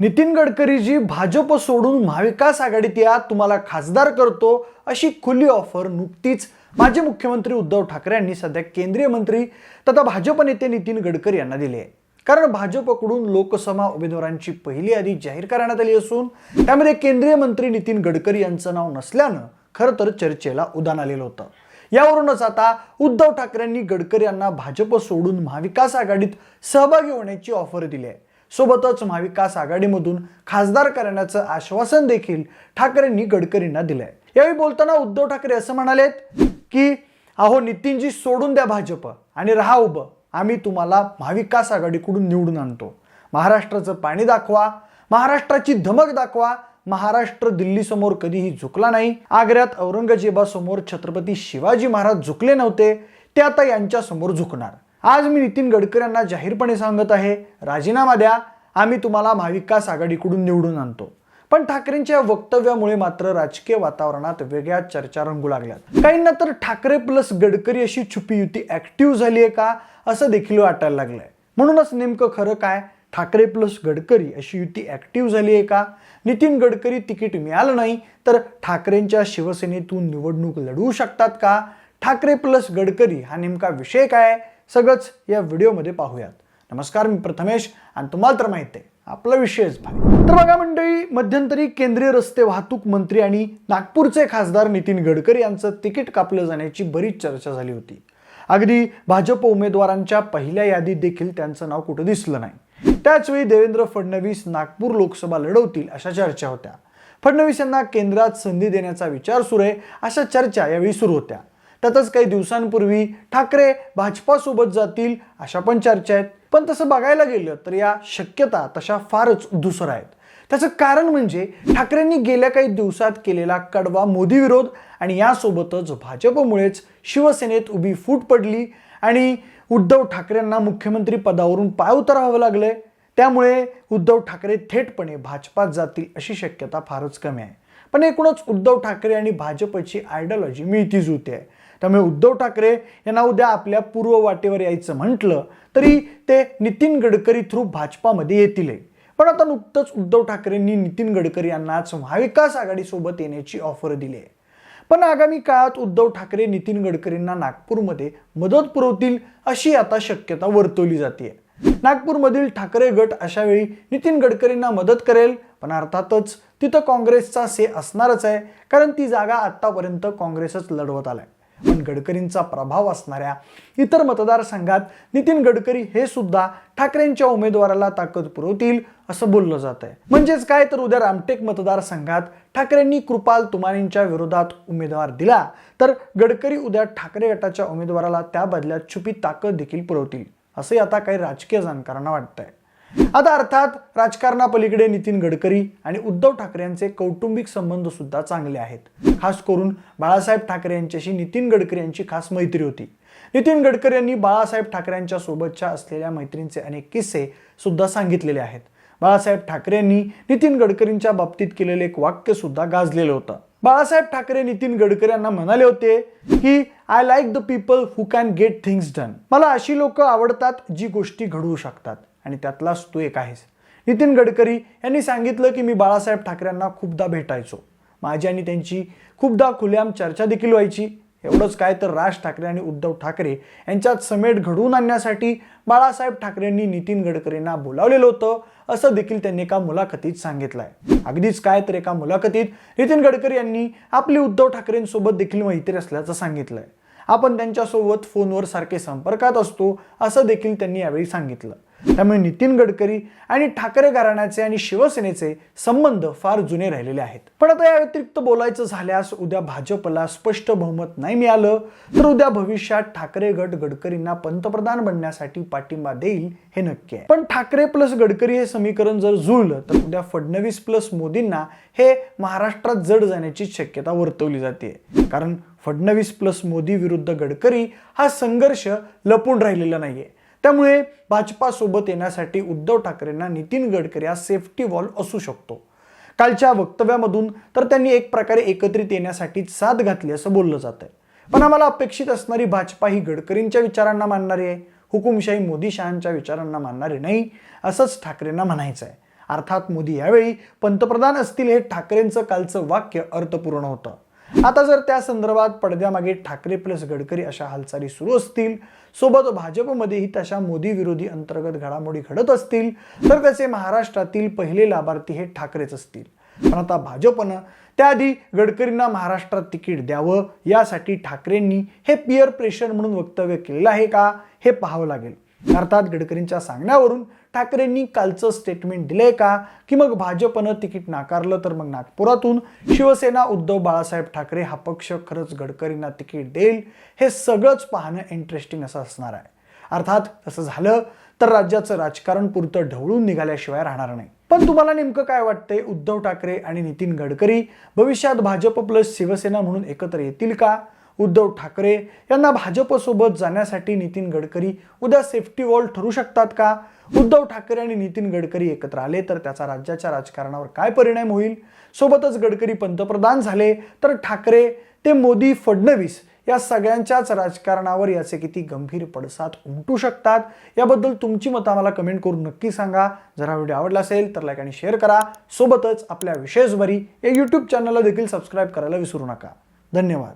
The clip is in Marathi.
नितीन गडकरीजी भाजप सोडून महाविकास आघाडीत या तुम्हाला खासदार करतो अशी खुली ऑफर नुकतीच माजी मुख्यमंत्री उद्धव ठाकरे यांनी सध्या केंद्रीय मंत्री तथा भाजप नेते नितीन गडकरी यांना दिली आहे. कारण भाजपकडून लोकसभा उमेदवारांची पहिली यादी जाहीर करण्यात आली असून त्यामध्ये केंद्रीय मंत्री नितीन गडकरी यांचं नाव नसल्यानं खरं तर चर्चेला उदान आलेलं होतं. यावरूनच आता उद्धव ठाकरेंनी गडकरी यांना भाजप सोडून महाविकास आघाडीत सहभागी होण्याची ऑफर दिली आहे. सोबतच महाविकास आघाडीमधून खासदार करण्याचं आश्वासन देखील ठाकरेंनी गडकरींना दिलंय. यावेळी बोलताना उद्धव ठाकरे असं म्हणालेत की अहो नितीनजी सोडून द्या भाजप आणि राहा उभं. आम्ही तुम्हाला महाविकास आघाडीकडून निवडून आणतो. महाराष्ट्राचं पाणी दाखवा. महाराष्ट्राची धमक दाखवा. महाराष्ट्र दिल्लीसमोर कधीही झुकला नाही. आग्र्यात औरंगजेबासमोर छत्रपती शिवाजी महाराज झुकले नव्हते. ते आता यांच्यासमोर झुकणार. आज मी नितीन गडकरी यांना जाहीरपणे सांगत आहे राजीनामा द्या आम्ही तुम्हाला महाविकास आघाडीकडून निवडून आणतो. पण ठाकरेंच्या वक्तव्यामुळे मात्र राजकीय वातावरणात वेगळ्या चर्चा रंगू लागल्यात. काहींना तर ठाकरे प्लस गडकरी अशी छुपी युती ऍक्टिव्ह झाली आहे का असं देखील वाटायला लागलंय. म्हणूनच नेमकं खरं काय ठाकरे प्लस गडकरी अशी युती ऍक्टिव्ह झाली आहे का? नितीन गडकरी तिकीट मिळालं नाही तर ठाकरेंच्या शिवसेनेतून निवडणूक लढवू शकतात का? ठाकरे प्लस गडकरी हा नेमका विषय काय? आहे? सगळंच या व्हिडिओमध्ये पाहूयात. नमस्कार मी प्रथमेश आणि तुम्हाला तर माहिती आहे आपला विषयच भाग तर बघा मंडळी मध्यंतरी केंद्रीय रस्ते वाहतूक मंत्री आणि नागपूरचे खासदार नितीन गडकरी यांचं तिकीट कापलं जाण्याची बरीच चर्चा झाली होती. अगदी भाजप उमेदवारांच्या पहिल्या यादीत देखील त्यांचं नाव कुठं दिसलं नाही. त्याचवेळी देवेंद्र फडणवीस नागपूर लोकसभा लढवतील अशा चर्चा होत्या. फडणवीस यांना केंद्रात संधी देण्याचा विचार सुरू आहे अशा चर्चा यावेळी सुरू होत्या. त्यातच काही दिवसांपूर्वी ठाकरे भाजपासोबत जातील अशा पण चर्चा आहेत. पण तसं बघायला गेलं तर या शक्यता तशा फारच दुसऱ्या आहेत. त्याचं कारण म्हणजे ठाकरेंनी गेल्या काही दिवसात केलेला कडवा मोदी विरोध आणि यासोबतच भाजपमुळेच शिवसेनेत उभी फूट पडली आणि उद्धव ठाकरेंना मुख्यमंत्री पदावरून पाय उतरावं लागलंय. त्यामुळे उद्धव ठाकरे थेटपणे भाजपात जातील अशी शक्यता फारच कमी आहे. पण एकूणच उद्धव ठाकरे आणि भाजपची आयडियॉलॉजी मिळती जुळते आहे. त्यामुळे उद्धव ठाकरे यांना उद्या आपल्या पूर्व वाटेवर यायचं म्हटलं तरी ते नितीन गडकरी थ्रू भाजपामध्ये येतील पण आता नुकतंच उद्धव ठाकरेंनी नितीन गडकरी यांनाच महाविकास आघाडीसोबत येण्याची ऑफर दिली आहे. पण आगामी काळात उद्धव ठाकरे नितीन गडकरींना नागपूरमध्ये मदत पुरवतील अशी आता शक्यता वर्तवली जाते नागपूरमधील ठाकरे गट अशावेळी नितीन गडकरींना मदत करेल पण अर्थातच तिथं काँग्रेसचा से असणारच आहे कारण ती जागा आतापर्यंत काँग्रेसच लढवत आलाय. पण गडकरींचा प्रभाव असणाऱ्या इतर मतदारसंघात नितीन गडकरी हे सुद्धा ठाकरेंच्या उमेदवाराला ताकद पुरवतील असं बोललं जात आहे म्हणजेच काय तर उद्या रामटेक मतदारसंघात ठाकरेंनी कृपाल तुमानींच्या विरोधात उमेदवार दिला तर गडकरी उद्या ठाकरे गटाच्या उमेदवाराला त्या बदल्यात छुपी ताकद देखील पुरवतील असंही आता काही राजकीय जाणकारांना वाटतंय. आता अर्थात राजकारणापलीकडे नितीन गडकरी आणि उद्धव ठाकरे यांचे कौटुंबिक संबंध सुद्धा चांगले आहेत. खास करून बाळासाहेब ठाकरे यांच्याशी नितीन गडकरी यांची खास मैत्री होती. नितीन गडकरी यांनी बाळासाहेब ठाकरे यांच्या सोबतच्या असलेल्या मैत्रींचे अनेक किस्से सुद्धा सांगितलेले आहेत. बाळासाहेब ठाकरे यांनी नितीन गडकरींच्या बाबतीत केलेले एक वाक्य सुद्धा गाजलेलं होतं. बाळासाहेब ठाकरे नितीन गडकरी यांना म्हणाले होते की I like the people who can get things done मला अशी लोक आवडतात जी गोष्टी घडवू शकतात. आणि त्यातलाच तू एक आहेस. नितीन गडकरी यांनी सांगितलं की मी बाळासाहेब ठाकरेंना खूपदा भेटायचो. माझी आणि त्यांची खूपदा खुलेआम चर्चा देखील व्हायची. एवढंच काय तर राज ठाकरे आणि उद्धव ठाकरे यांच्यात समेट घडवून आणण्यासाठी बाळासाहेब ठाकरेंनी नितीन गडकरींना बोलावलेलं होतं असं देखील त्यांनी एका मुलाखतीत सांगितलंय. अगदीच काय तर एका मुलाखतीत नितीन गडकरी यांनी आपली उद्धव ठाकरेंसोबत देखील मैत्री असल्याचं सांगितलंय. आपण त्यांच्यासोबत फोनवर सारखे संपर्कात असतो असं देखील त्यांनी यावेळी सांगितलं. त्यामुळे नितीन गडकरी आणि ठाकरे घराण्याचे आणि शिवसेनेचे संबंध फार जुने राहिलेले आहेत. पण आता या व्यतिरिक्त बोलायचं झाल्यास उद्या भाजपला स्पष्ट बहुमत नाही मिळालं तर उद्या भविष्यात ठाकरे गट गडकरींना पंतप्रधान बनण्यासाठी पाठिंबा देईल हे नक्की आहे. पण ठाकरे प्लस गडकरी हे समीकरण जर जुळलं तर उद्या फडणवीस प्लस मोदींना हे महाराष्ट्रात जड जाण्याची शक्यता वर्तवली जाते. कारण फडणवीस प्लस मोदी विरुद्ध गडकरी हा संघर्ष लपून राहिलेला नाहीये. त्यामुळे भाजपासोबत येण्यासाठी उद्धव ठाकरेंना नितीन गडकरी हा सेफ्टी वॉल असू शकतो. कालच्या वक्तव्यामधून तर त्यांनी एक प्रकारे एकत्रित येण्यासाठी साथ घातली असं बोललं जात आहे पण आम्हाला अपेक्षित असणारी भाजपा ही गडकरींच्या विचारांना मानणारी आहे हुकुमशाही मोदी शहांच्या विचारांना मानणारी नाही असंच ठाकरेंना म्हणायचं आहे अर्थात मोदी यावेळी पंतप्रधान असतील हे ठाकरेंचं कालचं वाक्य अर्थपूर्ण होतं. आता जर त्या संदर्भात पडद्यामागे ठाकरे प्लस गडकरी अशा हालचाली सुरू असतील सोबत भाजपमध्येही तशा मोदी विरोधी अंतर्गत घडामोडी घडत असतील तर त्याचे महाराष्ट्रातील पहिले लाभार्थी हे ठाकरेच असतील. पण आता भाजपनं त्याआधी गडकरींना महाराष्ट्रात तिकीट द्यावं यासाठी ठाकरेंनी हे पियर प्रेशर म्हणून वक्तव्य केलेलं आहे का हे पाहावं लागेल. अर्थात गडकरींच्या सांगण्यावरून ठाकरेंनी कालचं स्टेटमेंट दिलंय का? की मग भाजपनं तिकीट नाकारलं तर मग नागपुरातून? शिवसेना उद्धव बाळासाहेब ठाकरे हा पक्ष खरंच गडकरींना तिकीट देईल? हे सगळंच पाहणं इंटरेस्टिंग असं असणार आहे. अर्थात तसं झालं तर राज्याचं राजकारण पुरतं ढवळून निघाल्याशिवाय राहणार नाही. पण तुम्हाला नेमकं काय वाटतंय? उद्धव ठाकरे आणि नितीन गडकरी भविष्यात भाजप प्लस शिवसेना म्हणून एकत्र येतील का? उद्धव ठाकरे यांना भाजपसोबत जाण्यासाठी नितीन गडकरी उद्या सेफ्टी वॉल ठरू शकतात का? उद्धव ठाकरे आणि नितीन गडकरी एकत्र आले तर त्याचा राज्याच्या राजकारणावर काय परिणाम होईल? सोबतच गडकरी पंतप्रधान झाले तर ठाकरे ते मोदी फडणवीस या सगळ्यांच्याच राजकारणावर याचे किती गंभीर पडसाद उमटू शकतात? याबद्दल तुमची मतं आम्हाला कमेंट करून नक्की सांगा. जर हा व्हिडिओ आवडला असेल तर लाईक आणि शेअर करा. सोबतच आपल्या विशेषभरी या यूट्यूब चॅनलला देखील सबस्क्राईब करायला विसरू नका. धन्यवाद.